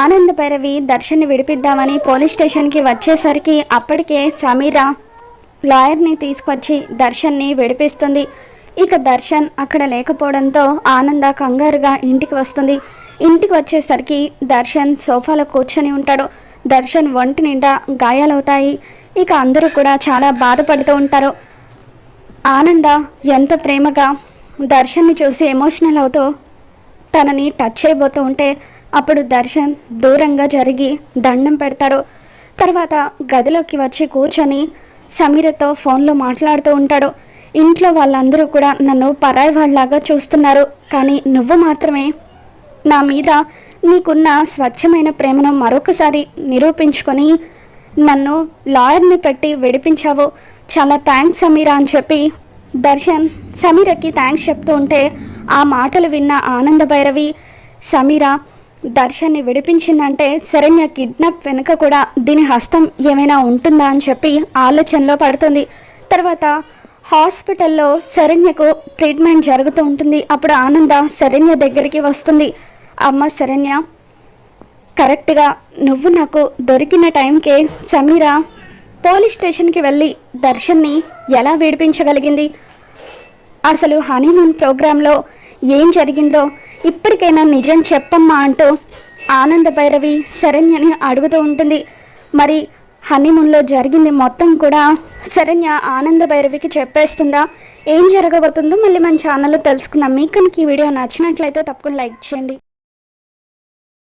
ఆనంద్ భైరవి దర్శన్ని విడిపిద్దామని పోలీస్ స్టేషన్కి వచ్చేసరికి అప్పటికే సమీర లాయర్ని తీసుకొచ్చి దర్శన్ని విడిపిస్తుంది. ఇక దర్శన్ అక్కడ లేకపోవడంతో ఆనంద కంగారుగా ఇంటికి వస్తుంది. ఇంటికి వచ్చేసరికి దర్శన్ సోఫాలో కూర్చొని ఉంటాడు. దర్శన్ ఒంటి నిండా గాయాలవుతాయి. ఇక అందరూ కూడా చాలా బాధపడుతూ ఉంటారు. ఆనంద ఎంత ప్రేమగా దర్శన్ని చూసి ఎమోషనల్ అవుతూ తనని టచ్ చేయబోతూ ఉంటే అప్పుడు దర్శన్ దూరంగా జరిగి దండం పెడతాడు. తర్వాత గదిలోకి వచ్చి కూర్చొని సమీరతో ఫోన్లో మాట్లాడుతూ ఉంటాడు. ఇంట్లో వాళ్ళందరూ కూడా నన్ను పరాయి వాళ్ళలాగా చూస్తున్నారు. కానీ నువ్వు మాత్రమే. నా మీద నీకున్న స్వచ్ఛమైన ప్రేమను మరొకసారి నిరూపించుకొని నన్ను లాయర్ని పెట్టి విడిపించావు. చాలా థ్యాంక్స్ సమీరా అని చెప్పి దర్శన్ సమీరకి థ్యాంక్స్ చెప్తూ ఉంటే ఆ మాటలు విన్న ఆనంద భైరవి సమీర దర్శన్ని విడిపించిందంటే శరణ్య కిడ్నాప్ వెనుక కూడా దీని హస్తం ఏమైనా ఉంటుందా అని చెప్పి ఆలోచనలో పడుతుంది. తర్వాత హాస్పిటల్లో శరణ్యకు ట్రీట్మెంట్ జరుగుతూ ఉంటుంది. అప్పుడు ఆనంద శరణ్య దగ్గరికి వస్తుంది. అమ్మ శరణ్య కరెక్ట్గా నువ్వు నాకు దొరికిన టైంకే సమీర పోలీస్ స్టేషన్కి వెళ్ళి దర్శన్ని ఎలా విడిపించగలిగింది? అసలు హనీమూన్ ప్రోగ్రాంలో ఏం జరిగిందో ఇప్పటికైనా నిజం చెప్పమ్మా అంటూ ఆనంద భైరవి శరణ్యని అడుగుతూ ఉంటుంది. మరి హనీమూన్లో జరిగింది మొత్తం కూడా శరణ్య ఆనంద భైరవికి చెప్పేస్తుందా? ఏం జరగబోతుందో మళ్ళీ మన ఛానల్లో తెలుసుకుందాం. మీకు కనుక ఈ వీడియో నచ్చినట్లయితే తప్పకుండా లైక్ చేయండి.